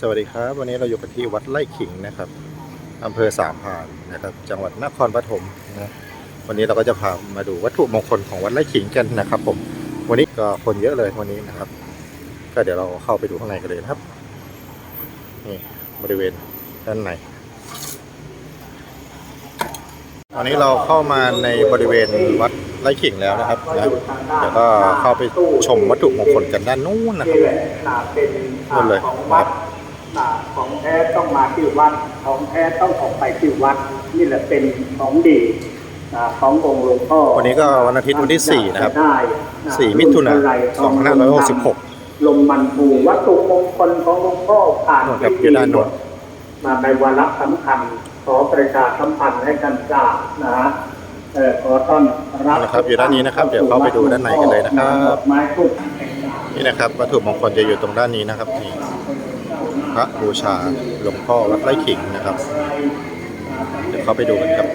สวัสดีครับ วันนี้เราอยู่ที่วัดไร่ขิงนะครับอำเภอสามพานนะครับ จังหวัดนครปฐมนะวันนี้เราก็จะพามาดูวัตถุมงคลของวัดไร่ขิงกันนะครับ ผม วันนี้ก็คนเยอะเลยวันนี้นะครับ ก็เดี๋ยวเราเข้าไปดูข้างในกันเลยครับนี่บริเวณด้านในตอนนี้เราเข้ามาในบริเวณวัดไร่ขิงแล้วนะครับนะเดี๋ยวก็เข้าไปชมวัตถุมงคลกันด้านนู้นนะครับนู่นเลยของวัดอ่าของ แท้ต้องมาที่วัด ของแท้ต้องออกไปที่วัด นี่แหละเป็นของดีอ่าขององค์หลวงพ่อวันนี้ก็วันอาทิตย์วันที่สี่นะครับได้นะสี่มิถุนายน2566ลมมันปูวัตถุมงคลของหลวงพ่อผ่านโน่นครับอยู่ด้านโน้นมาในวาระสำคัญขอประชาสัมพันธ์ให้กันทราบนะเออขอต้อนรับนะครับอยู่ด้านนี้นะครับ เดี๋ยวเข้าไปดูด้านในกันเลยนะครับดอกไม้ทุกนี่นะครับวัตถุมงคลจะอยู่ตรงด้านนี้นะครับนี่ พระบูชาหลวงพ่อวัดไร่ขิงนะครับ เดี๋ยวเข้าไปดูกันครับ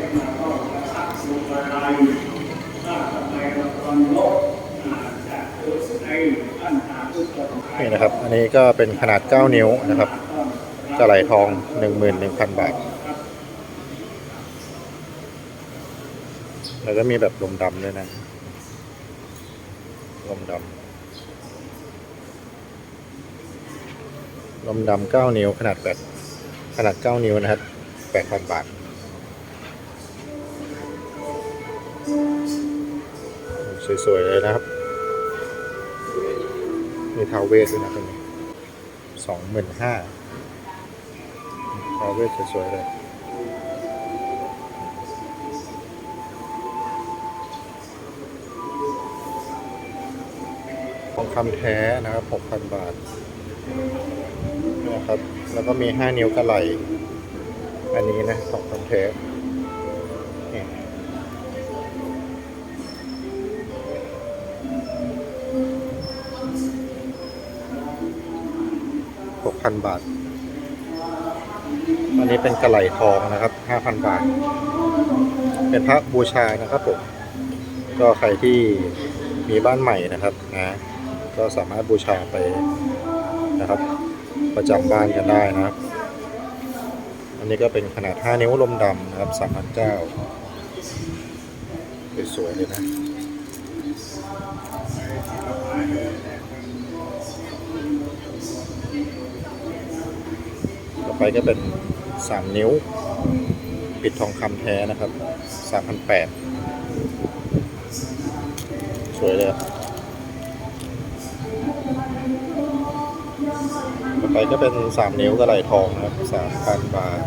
นี่นะครับ อันนี้ก็เป็นขนาด 9 นิ้วนะครับกระไหลทอง 11,000 บาท แล้วก็มีแบบลมดำด้วยนะลมดำ ลมดำเก้านิ้วขนาดแปดขนาดเก้านิ้วนะครับแปดพันบาทสวยๆเลยนะครับ มีทาวเวสด้วยนะตรงนี้สองหมื่นห้าทาวเวสสวยๆเลยทองคำแท้นะครับ6,000บาท นะครับ แล้วก็มี 5 นิ้วกระไหลอันนี้นะทองคำแท้นี่6,000บาท อันนี้เป็นกระไหลทองนะครับ5,000บาท เป็นพระบูชานะครับผม ก็ใครที่มีบ้านใหม่นะครับนะก็สามารถบูชาไปนะครับ ประจำบ้านกันได้นะครับ อันนี้ก็เป็นขนาด 5 นิ้วลมดำนะครับ3,900สวยๆเลยนะต่อไปก็เป็น 3 นิ้ว ปิดทองคำแท้นะครับ3,800สวยเลยครับ ต่อไปก็เป็นสามนิ้วกระไหลทองนะครับสามพันบาท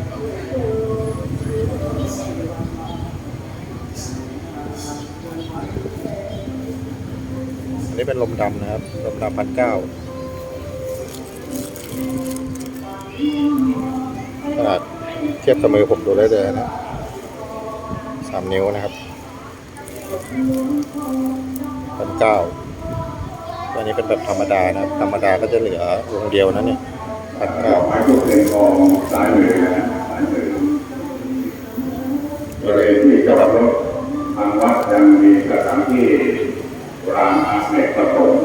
อันนี้เป็นลมดำนะครับ ลมดำพันเก้าขนาดเทียบกับมือผมดูได้เลยนะสามนิ้วนะครับพันเก้า อันนี้เป็นแบบธรรมดานะครับธรรมดาก็จะเหลือวงเดียวนะเนี่ยพันเก้าไม้ถูกเป็นกองสายมือนะสายมือบริเวณที่จอดรถทางวัดยังมีสถานที่รางอเนกประสงค์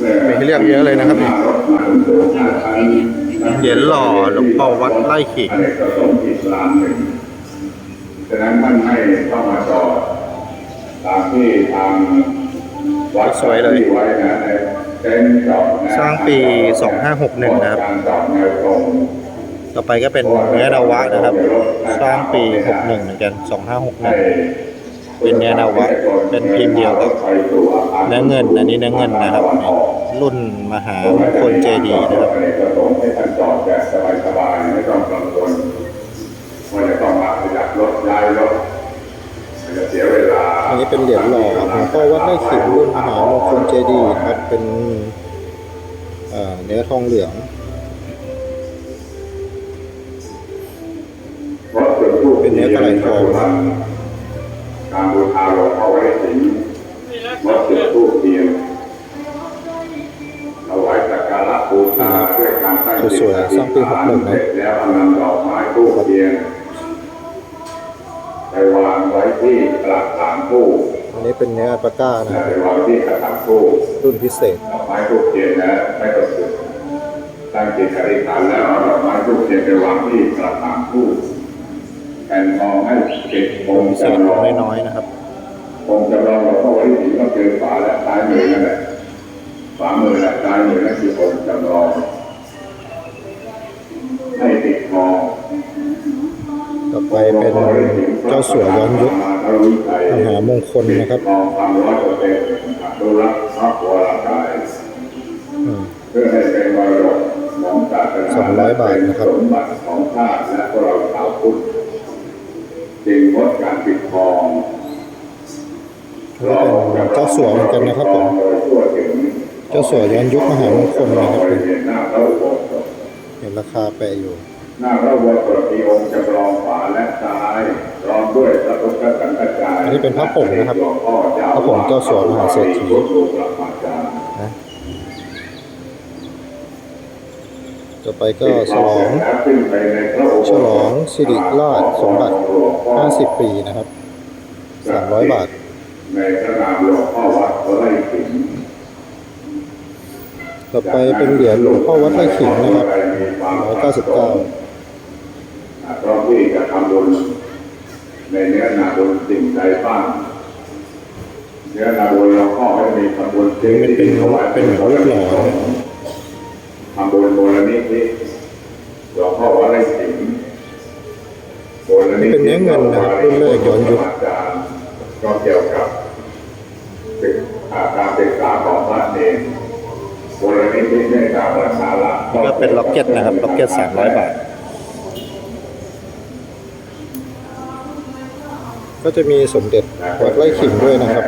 มื่มีให้เลือกเยอะเลยนะครับนี่รถมาถึงโถงหน้าชั้นเหรียญหล่อหลวงพ่อวัดไร่ขิงอเนกประสงค์อีกลานหนึ่งฉะนั้นท่านให้เข้ามาจอดตามที่ทางวัด สวยเลยที่ไว้นะในเต็นท์จอดนะสร้างปี 2561 นะครับการจอดแนวตรงต่อไปก็เป็นเนื้อนาวะนะครับ สร้างปี 61 เหมือนกัน 2561 เป็นเนื้อนาวะ เป็นพิมพ์เดียวกับเนื้อเงิน อันนี้เนื้อเงินนะครับนี่รุ่นมหามงคลเจดีย์นะครับอเนกประสงค์ให้ท่านจอดแบบสบายๆไม่ต้องกังวลว่าจะต้องมาขยับรถย้ายรถ อันนี้เป็นเหรียญหล่อหลวงพ่อวัดไร่ขิงรุ่นมหามงคลเจดีย์นะครับเป็นเอ่อเนื้อทองเหลืองรถส่วนผู้เป็นเนื้อกระไหล่ทองครับการบูชาหลวงพ่อไว้ถึงรถจุดทูปเทียนเอาไว้สักการะบูชาด้วยการตั้งจิตสวยๆสร้างปี61นะเสร็จแล้วนำดอกไม้ทูปเทียน ไปวางไว้ที่กระถางทูปอันนี้เป็นเนื้ออัลปาก้านะครับไปวางที่กระถางทูปรุ่นพิเศษดอกไม้ทูปเทียนนะไม่ต้องจุดตั้งจิตอธิษฐานแล้วเอาดอกไม้ทูบเทียนไปวางที่กระถางทูบแผ่นทองให้เก็บองค์เศษจำลองน้อยๆนะครับองค์จำลองหลวงพ่อวัดศรีก็คือฝาและซ้ายมือนั่นแหละฝามือและซ้ายมือนั่นคือองค์จำลองให้ติดทองต่อ ไปเป็นเจ้าสัวย้อนยุคมหามงคลนะครับทองคำร้อยเปอร์เซ็นต์อนุรักษ์พระวรกายอืมเพื่อให้เป็นมรดกของศาสนาสองร้อยบาทนะครับสมบัติของชาติและพวกเราชาวพุทธจึงงดการปิดทองนี่เป็นเจ้าสัวเหมือนกันนะครับผมเจ้าสัวย้อนยุคมหามงคลนะครับบริเวณหน้าพระอุโบสถเห็นราคาแปะอยู่ หน้าพระอุโบสถมีองค์จำลองขวาและซ้ายรองด้วยพระพุทธสังฆจายอันนี้เป็นพระผงนะครับหลวงพ่อเจ้าพระผงเจ้าสัวมหาเศรษฐีหลวงปู่พระมาจารย์นะต่อไปก็ฉลองฉลองสิริราชสมบัติ 50 ปีนะครับ 300 บาท ในพระนามหลวงพ่อวัดไร่ขิงต่อไปเป็นเหรียญหลวงพ่อวัดไร่ขิงนะครับ199 พร้อมที่จะทำบุญในเนื้อนาบุญสิ่งใดบ้างเนื้อนาบุญหลวงพ่อให้มีทำบุญเป็นที่ถวายเป็นเหมือนรูปหล่อทำบุญมูลนิธิหลวงพ่อวัดไร่ขิงมูลนิธิเป็นเนื้อเงินนะครับรุ่นแรกย้อนยุคก็เกี่ยวกับกาการศึกษาของพระเนรมูลนิธิเมตตาประชารัฐนี่ก็เป็นล็อกเก็ตนะครับล็อกเก็ต300บาท ก็จะมีสมเด็จวัดไร่ขิงด้วยนะครับ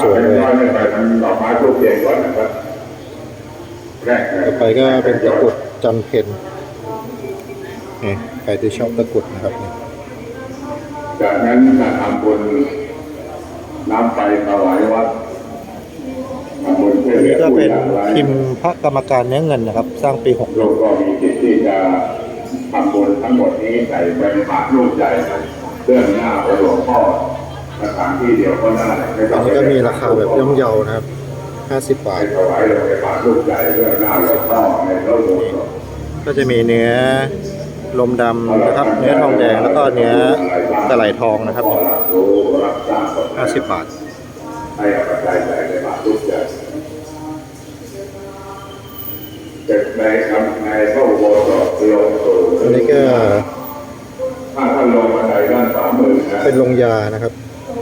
สวยๆเลยไปไปทางดอกไม้ทูบเทียนก่อนนะครับแรกเลยต่อไปก็เป็นตะกรุดจันเพนนี่ใครที่ชอบตะกรุดนะครับนี่จากนั้นจะทำบุญน้ำไปถวายวัดทำบุญเพื่ออันเหลืนี้อก็ผู้เป็น Dạ, ยากไร้พิมพ์พระกรรมการเนื้อเงินนะครับ สร้างปีโลกก็มีจิตที่จะทำบุญทั้งหมดนี้ใส่ไปในบาตรรูปใหญ่ เพื่อหน้าของหลวงพ่อสถานที่เดียวก็ได้ไม่66ต้อัอนงนี้ก็มีราคาแบบย่อมเยานะครับ 50 บาไปทถวายลงในบาตรรูปใหญ่เพื่อหน้าหลวงพ่อในพระอุโบสถ ก็จะมีเนื้อลมดำนะครับ เนื้อทองแดงแล้วก็เนื้อกระไหลทองนะครับขอรับรู้รับทราบกฎหมาย50 บาท ให้เอาปัจจัยใส่ในบาตรรูปใหญ่เก็บในคำในพระอุโบสถลงสู่อันนี้ก็ถ้าท่านลงบันได ด้านขวามือนะเป็นลงยานะครับ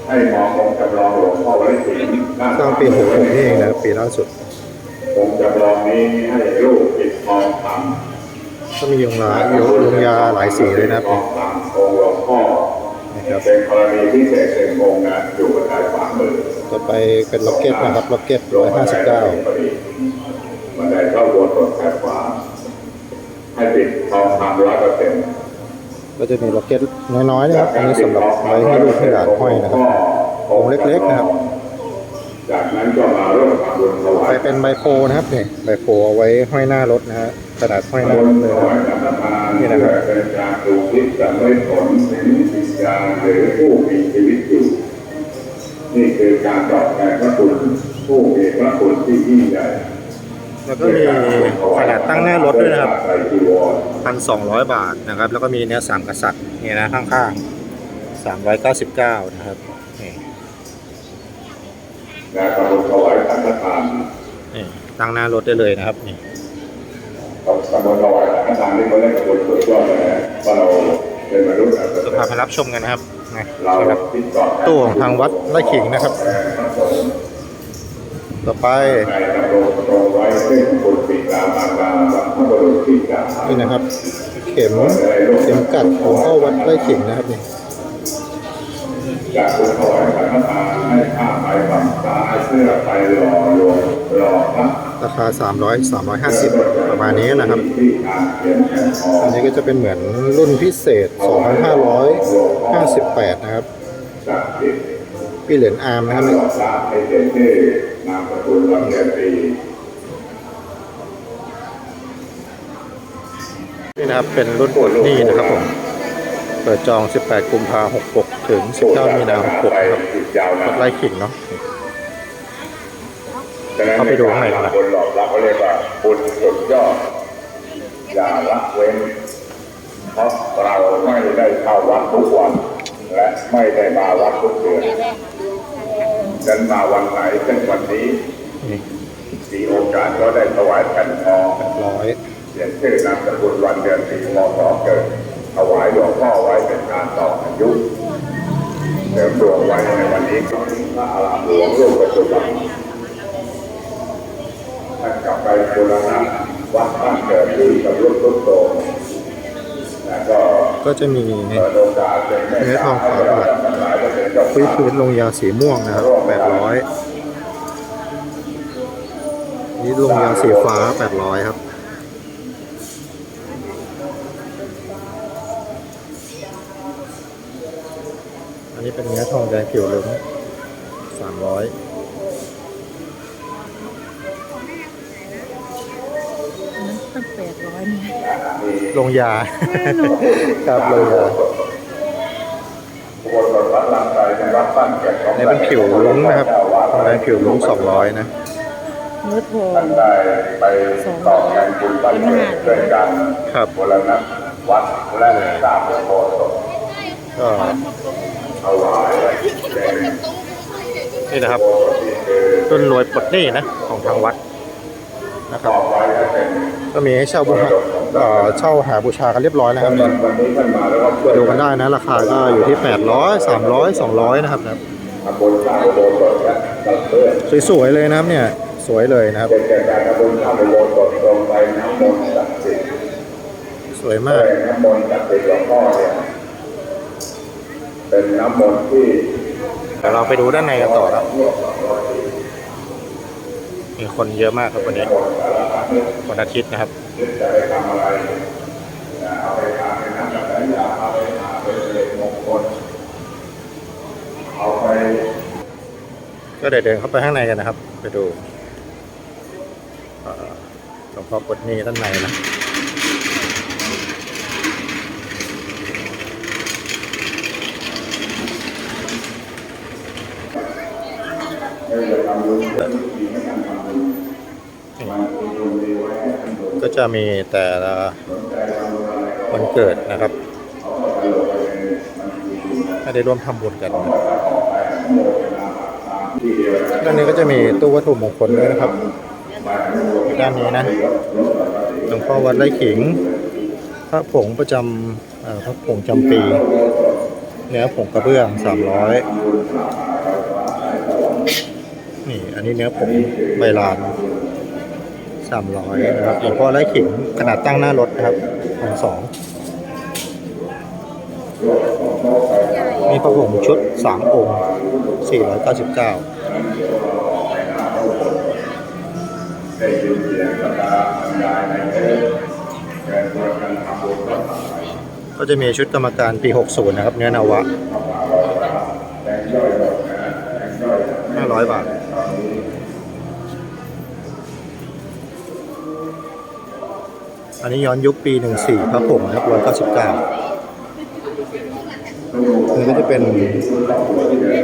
ให้มององค์จำลองหลวงพ่อไว้ถึงด้านสร้างปี66นี่เองนะครับปีล่าสุดองค์จำลองนี้ให้รูปปิดทองคก็มียงลาลงยาหลายสีเลยนะครับำทองคำองค์หลวงพ่อนะครับเป็นกรณีพิเศษเป็นองค์นะอยู่บันไดขวามือต่อไปเป็นล็อกเก็ตนะครับล็อกเก็ตลงบันไดด้าน159พอดีบันไดเข้าบนตรงแถบขวาให้ปิดทองคำร้อยเปอร์เซ็นต์ ก็จะมีล็อกเก็ตน้อยๆนะครับอันนี้สำหรับไว้ให้ลูกให้หลานห้อยนะครับองค์เล็กๆนะครับจากนั้นก็มาร่วมทำบุญถวาไปยเป็นใบโพนะครับเนี่ยใบโพเอาไว้ห้อยหน้ารถนะฮะขนาดห้อยหน้ารถเลยนะครับนี่นะครับเป็นการดูทิศจะไม่ผลถึงวิญญาณหรือผู้มีชีวิตอยู่นี่คือการตอบแทนพระคุณผู้มีพระคุณที่ยิ่งใหญ่ แล้วก็มีขนาดตั้งหน้ารถด้วยนะครับใส่จีวรพันสองร้อยบาทนะครับ แล้วก็มีเนื้อสามกษัตริย์นี่นะข้างๆสามร้อยเก้าสิบเก้านะครับนี่และกระบวนถวายสังฆทานนี่ตั้งหน้ารถได้เลยนะครับนี่กระบวนถวายสังฆทานที่เขาเรียกกระบวนสุดยอดเลยนะว่าเราเป็นมนุษย์แบบจะพาไปรับชมกันนะครับนี่เราสำหรับติดต่อแทนตู้ของทางวัดไร่ขิงนะครับ ต่อไปนี่นะครับ เข็มเข็มกัดของพ่อวัดไรเขิงนะครับนี่จาคยขัาใาไามร้อยสามร้อยห้าสิบประมาณนี้นะครับ อันนี้ก็จะเป็นเหมือนรุ่นพิเศษส2558 นะครับ พี่เหรียญอาร์มนะครับ ตลอดทราบให้เขียนชื่อนามสกุลวันเดือนปีนี่นะครับเป็นรุ่นปลดนี้นะครับผมเปิดจอง 18 กุมภา66 ถึง 19 มีนา66ครับติดยาววันะดไร่ขิงเนาะเข้าไปดูข้างในนะบุญหลอกเราก็เรียกว่าบุญสุดยอดอย่าละเว้นเพราะเราไม่ได้เข้าวัดทุกวัน และไม่ได้มาวัดทุกเดือน เดินมาวันไหนเช่นวันนี้นี่มีโอกาสก็ได้ถวายแผ่นทองร้อยเขียนชื่อนามสกุลวันเดือนปีมศเกิดถวายหลวงพ่อไว้เป็นการต่ออายุเสริมดวงไว้ในวันนี้ก็ถึงพระอารามหลวงรูปปัจจุบันท่านกลับไปบูรณะวัดบ้านเกิดที่กับรุ่นทุกโตแล้ว ก็ก็จะมีเปิดโอกาสเป็นแม่เนื้อทองขาวบาททั้งหลายก็เป็นเจ้าพื้นภาพพื้นลงยาสีม่วงนะครับแปดร้อยนี่ลงยาสีฟ้าแปดร้อยครับอันนี้เป็นเนื้อทองแดงผิวเหลืองสามร้อย ตั้งแปดร้อยเนี่ยลงยา ครับลงยาอุโบสถวัดลำไส้เป็นวัดบ้านเกิดของนี่เป็นผิวลุ้งนะครับทองแดงผิวลุ้งสองร้อยนะเนื้อทองท่านได้ไปต่อแทนบุญบ้านเกิดด้วยกันครับบูรณะวัดและสร้างอุโบสถก็ถวายแด่นี่นะครับอุโบสถที่คือต้นรวยปลดหนี้นะของทางวัด นะครับ ก็มีให้เช่าบูชาเอ่อเช่าหาบูชากันเรียบร้อยแล้วครับวันนี้ท่านมาแล้วก็ช่วยดูกันได้นะ ราคาก็อยู่ที่ 800 300 200 นะครับนะครับทำบุญสร้อุโบสถและตัดเพื่อนสวยๆเลยนะครับเนี่ยสวยเลยนะครับสวยมากน้ำมนต์ศักดิ์สิทธิ์หลวงพ่อเนี่ยเป็นน้ำมนต์ที่เดี๋ยวเราไปดูด้านในกันต่อครับ มีคนเยอะมากครับวันนี้วันอาทิตย์นะครับก็เดี๋ยวเดินเข้าไปข้างในกันนะครับ ไปดูหลวงพ่อปลดหนี้ด้านในนะ ไม่จะทำบุญเพื่อที่ไม่ทำบุญมันเป็นบุญดีไว้ให้ท่านดู ก็ จะมีแต่ละวันเกิดนะครับให้ได้ร่วมทำบุญกันนะด้านนี้ก็จะมีตู้วัตถุมงคลด้วยนะครับ ด้านนี้นะหลวงพ่อวัดไร่ขิง พระผงประจำพระผงจำปี เนื้อผงกระเบื้องสามร้อยนี่ อันนี้เนื้อผงใบลาน สามร้อยนะครับหลวงพ่อไร่ขิงขนาดตั้งหน้ารถนะครับพันสองมีพระผงชุดสามองค์สี่ร้อยเก้าสิบเก้าได้ยินเสียงประกาศบรรยายในเทปเกิดตัวกันทำบุญก็ทำไปก็จะมีชุดกรรมการปี 60 นะครับ เนื้อนาวะหมดนะแรงย่อย500 บาท อันนี้ย้อนยุคปี 14 พระผงนะครับ199นี่ก็จะเป็น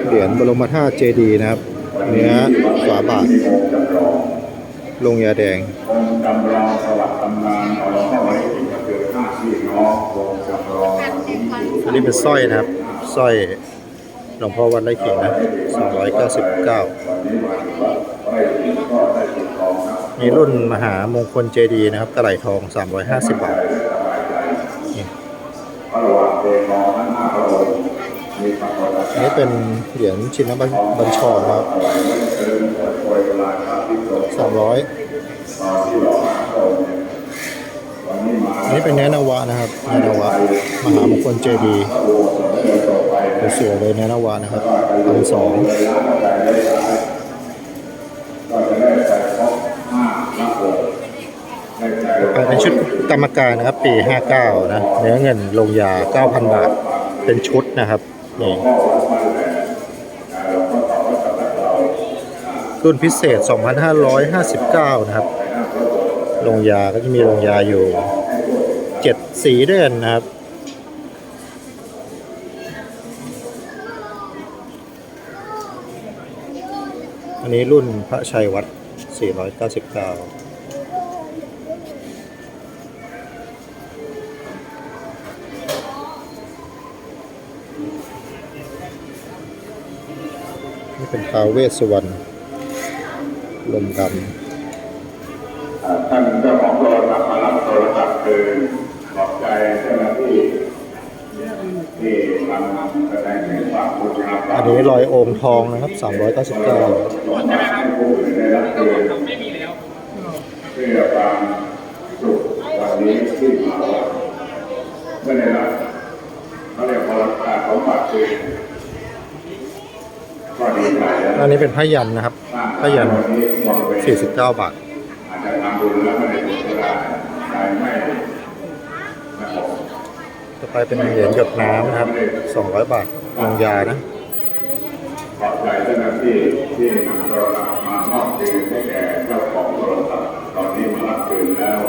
เหรียญบรมธาตุเจดีนะครับ เนื้อฝาบาท ลงยาแดงองค์จำลองสวัสดิ์ตำนานของหลวงพ่อไว้ถึงก็คือห้าพี่น้องวงจำลองอันนี้เป็นสร้อยนะครับ สร้อยหลวงพ่อวัดไร่ขิงนะ 299 มีรุ่นมหามงคลเจดีนะครับกระไหลทองสามร้อยห้าสิบบาทนี่เป็นเหรียญชินนบัญชรครับสามร้อยนี่เป็นแนนาวะนะครับแนนาวะมหามงคลเจดีสวยเลยแนนาวะนะครับอันสอง เลยร้านอะไรได้ร้านก็จะได้ใส่ครบห้าพระองค์ได้ใจ เป็นชุดกรรมการนะครับ ปี 59 นะ เนื้อเงินลงยา 9,000 บาท เป็นชุดนะครับนี่รุ่นพิเศษ 2,559 นะครับ ลงยาก็จะมีลงยาอยู่ 7 สีด้วยกันนะครับอันนี้รุ่นพระชัยวัด 499 ท้าวเวสสุวรรณลมดอ่าท่านเจ้าของโทรศัพท์มารับโทรศัพท์คืนขอบใจเจ้าหน้าที่ที่ทำแสดงถึงความบูชาำอันนี้ลอยโอมทองนะครับ 399ให้ผู้อื่นได้รับคืนเพื่อความสุขวันนี้ที่มาวัดเมื่อได้รับเขาเรียกพลังการของฝากคืนก็ดีใจแล้ว อันนี้เป็นพยันนะครับพยันวันนี้วางเวร49 บาทต่อไปเป็นเหรียญหยดน้ำนะครับ 200 บาทลงยานะขอบใจเจ้าหน้าที่ที่นำโทรศัพท์มามอบคืนให้แก่เจ้าของโทรศัพท์ตอนนี้มารับคืนแล้ว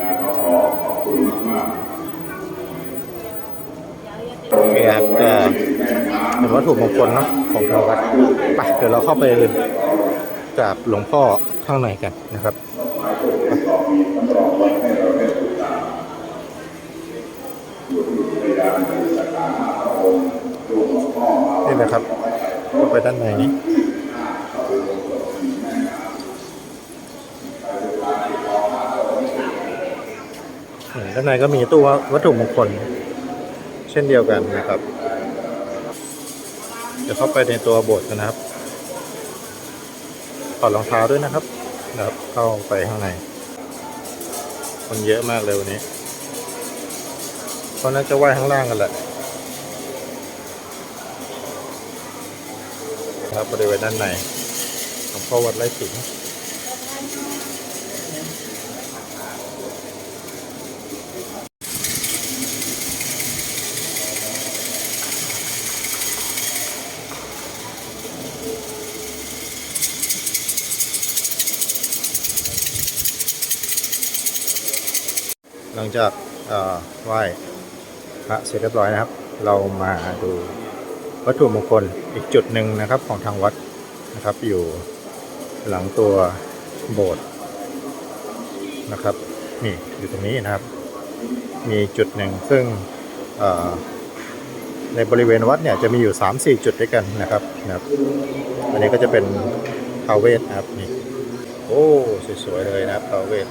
นะขอขอบคุณมากๆนี่ครับก็ เป็นวัตถุมงคลเนาะของทางวัดไปเดี๋ยวเราเข้าไปกราบหลวงพ่อข้างในกันนะครับนี่นะครับเข้าไปด้านในนี้ด้านในก็มีตู้วัตถุมงคล เช่นเดียวกันนะครับ ดี๋ยวเข้าไปในตัวโบสถ์นะครับถอดรองเท้าด้วยนะครับนะครับ เข้าไปข้างใน คนเยอะมากเลยวันนี้เพราะน่าจะว่ายข้างล่างกันแหละครับบริเวณด้านในหลวงพ่อวัดไร่ขิง ลังจากไหว้พระเสร็จเรียบร้อยนะครับ เรามาดูวัตถุมงคลอีกจุดหนึ่งนะครับของทางวัดนะครับ อยู่หลังตัวโบสถ์นะครับนี่อยู่ตรงนี้นะครับ มีจุดหนึ่งซึ่งในบริเวณวัดเนี่ยจะมีอยู่ 3-4 จุดด้วยกันนะครับนะครับ อันนี้ก็จะเป็นทาเวศนะครับนี่โอ้ สวยๆเลยนะครับทาเวศ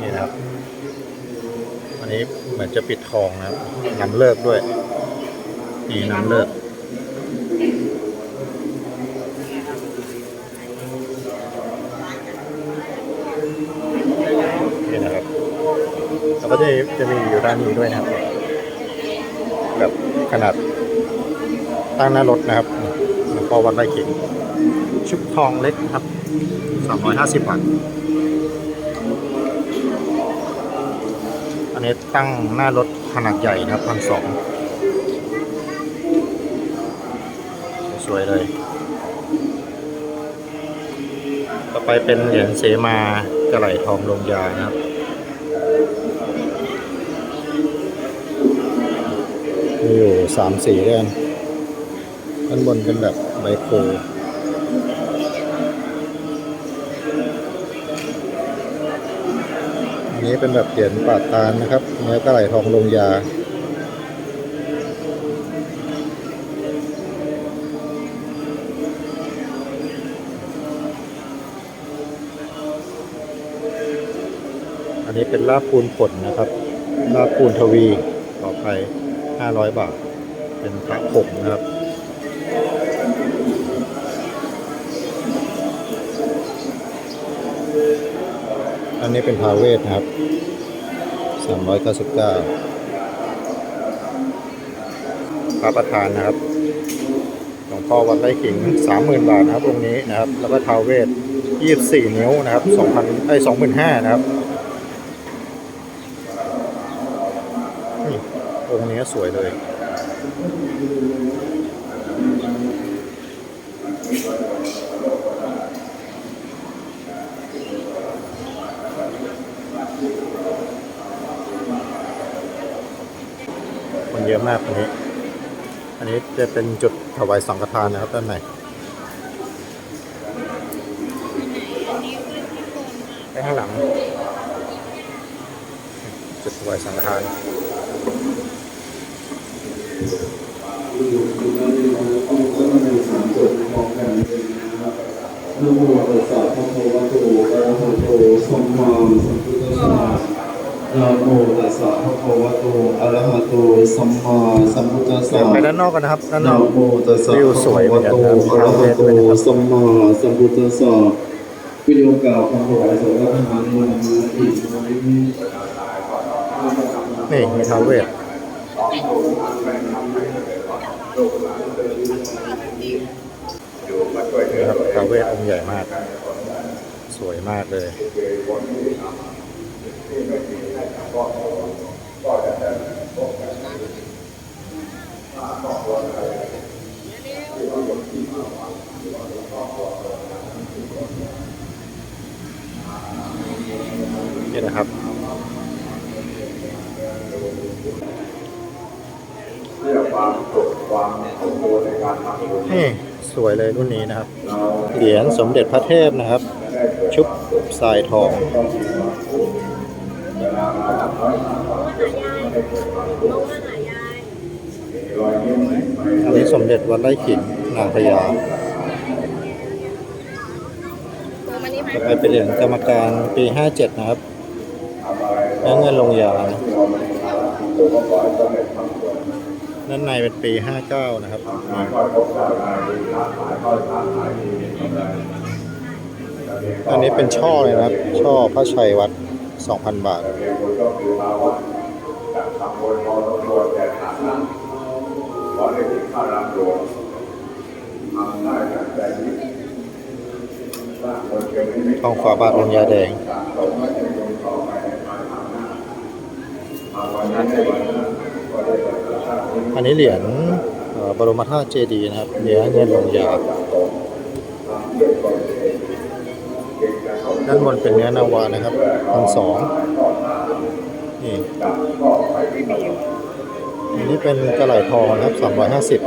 นี่นะครับ อั นี้เหมือนจะปิดทองนะครับนำเลิกด้วยนี่นำเลิก นี่นะครับแล้วก็จะจะมีอยู่ด้านนี้ด้วยนะครับ แบบขนาดตั้งหน้ารถนะครับหลวงพ่อวัดไร่ขิงชุบทองเล็กครับ 350บาท นนี้ตั้งหน้ารถขนาดใหญ่นะครับพันสองสวยเลย ต่อไปเป็นเหรียญเสมากระไหลทองลงยานะครับมีอยู่สามสีด้วยกันด้านบนเป็นแบบใบโพธิ์ นี้เป็นแบบเหรียญปาดตาลนะครับเนื้อกระไหลทองลงยา อันนี้เป็นลาบปูนผลนะครับ ลาบปูนทวีต่อไป 500 บาท เป็นพระผงนะครับ อั นนี้เป็นพาเวทนะครับ 399พระประธานนะครับหลวงพ่อวัดไร่ขิง 30,000 บาทนะครับองค์นี้นะครับ แล้วก็ทาวเวท 24 นิ้วนะครับ2,000ไอ้25,000 นะครับนี่องค์นี้สวยเลย คนเยอะมากวันนี้ อันนี้จะเป็นจุดถวายสังฆทานนะครับด้านในไปข้างหลัง จุดถวายสังฆทานนะโมตัสสะภะคะวะโตอะระหะโตสัมมาสัมพุทธัสสะนะโมตัสสะภะคะวะโตอะระหะโตสัมมาสัมพุทธัสสะเดินไปด้านนอกกันนะครับด้านนนะอกโมตัสสะวิวภะสคะวยเหมือวะนกันโตครับอะระหะโตสัมมาสัมพุทธัสสะวิดีโอกล่าวคำถวายสังฆทานวันนี้อีกวันนี้นี่มีท้าวเวทนะครับท้าว เวทองค์ใหญ่มาก สวยมากเลยนี่นะครับเพื่อความสุขความสมบูรณ์ในการทำบุญนี่ สวยเลยรุ่นนี้นะครับ เหรียญสมเด็จพระเทพนะครับ ชุบทรายทองอันนี้สมเด็จวัดไร่ขิงนางพญาต่อไปเป็นเหรียญกรรมการปี 57 นะครับแล้วเงินลงยานะ ด้านในเป็นปี 59 นะครับอันนี้เป็นช่อเลยนะครับ ช่อพระชัยวัด 2,000 บาททองฝาบาทลงยาแดงอันนี้ อันนี้เหรียญบรมธาตุเจดีย์นะครับเหรียญเงินลงยาด้านบนเป็นเนื้อนาวานะครับพันสองนี่อันนี้เป็นกระไหล่ทองนะครับสามร้อยห้าสิบ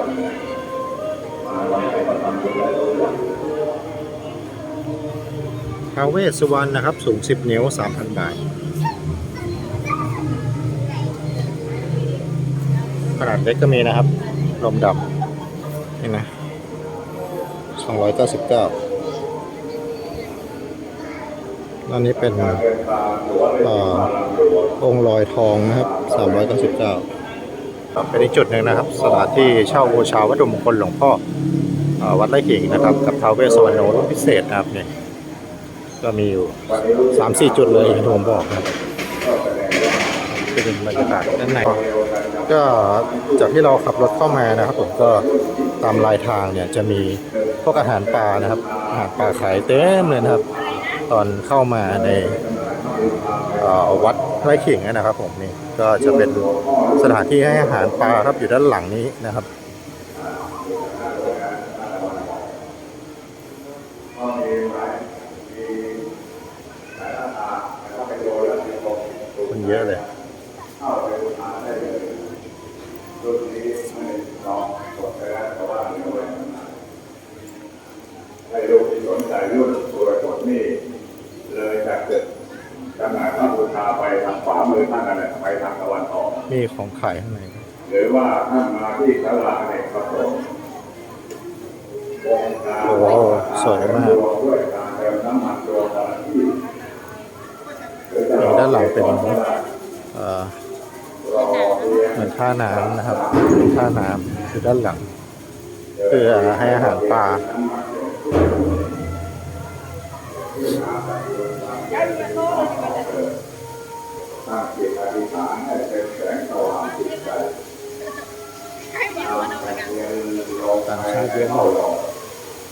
ทาเวสสุวรรณนะครับ สูง 10 นิ้ว 3,000 บาท นาดเล็กก็มีนะครับ ลมดำนี่นะ299อันนี้เป็นอองค์ลอยทองนะครับ399ครับเป็นอีกจุดหนึ่งนะครับ สถานที่เช่าบูชาวัตถุมงคลหลวงพ่ออวัดไร่ขิงนะครับ กับท้าวเวสสวรรณโนรุ่นพิเศษนะครับเนี่ยก็มีอยู่3-4จุดเลยที่ผมบอกนะครับเป็นบรรยากาศด้านใน ก็จากที่เราขับรถเข้ามานะครับผมก็ตามลายทางเนี่ยจะมีพวกอาหารปลานะครับ อาหารปลาขายเต็มเลยนะครับ ตอนเข้ามาในอ่อวัดไร่ขิงนะครับผมนี่ก็จะเป็นสถานที่ให้อาหารปลาครับอยู่ด้านหลังนี้นะครับคนเยอะเลย ให้ลูกที่สนใจเรื่องตัวกดนี่เลยจากเกิดขนาดพระบูชาไปทางขวามือท่านนั่นแหละไปทางตะวันออกมีของขายข้างในครับหรือว่าท่านมาที่ตลาดเอกประสงค์โอ้โหสวยมากด้วยการเติมน้ำมันตัวกระที่ด้านหลังเป็นเหมือนท่าน้ำนะครับท่าน้ำคือด้านหลังเพื่อให้อาหารปลา สร้งจิตอธิษฐานให้เป็นแสงสว่างจิตใจต่างชาติเยอะมาก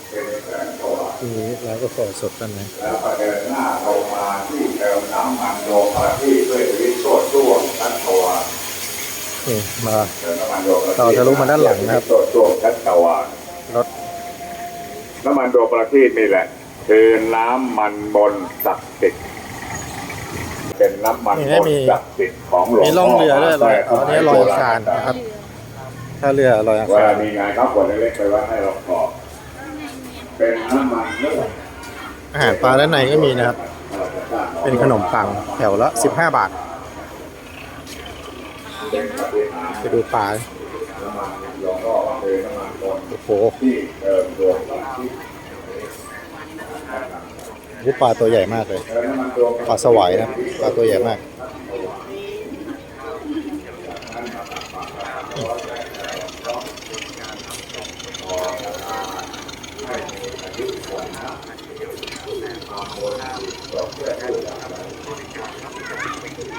เป็นแสงสว่างทีนี้ร้านกาแฟสดกันไหมแล้วก็เดินหน้าลงมาที่เติมน้ำมันโยกระที่ด้วยวิโชดช่วงชั้นตัวนี่มาเติมน้ำมันโยกระต่อทะลุมาด้านหลังนะครับโชดช่วงชั้นตัวรถน้ำมันโยกระที่นี่แหละ คือน้ำมันบนศักดิ์สิทธิ์เป็นน้ำมันบนศักดิ์สิทธิ์ของหลวงมีพ่ล่องเรือด้วยลอยพระอันนี้ลอยอังคารนะครับท่าเรือลอยอังเวคาลาร มีงานเขาขวดเล็กๆไปไว้ให้เรากรอกเป็นน้ำมันเลือดอาหารปลาด้านในก็มีนะครับ เราจะสร้างเป็นขนมปังแถวละ 15 บาทไปดูปลา น้ำมันยองก็คือน้ำมันคนโอ้โห ที่เติมรวมกับที่ รูปปลาตัวใหญ่มากเลย ปลาสวายนะ ปลาตัวใหญ่มาก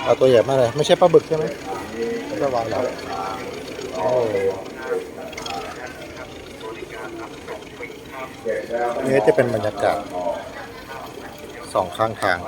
ปลาตัวใหญ่มากเลย ไม่ใช่ปลาบึกใช่ไหมไม่ใช่วางแล้วโอ้นี่จะเป็นบรรยากาศ สองข้างทาง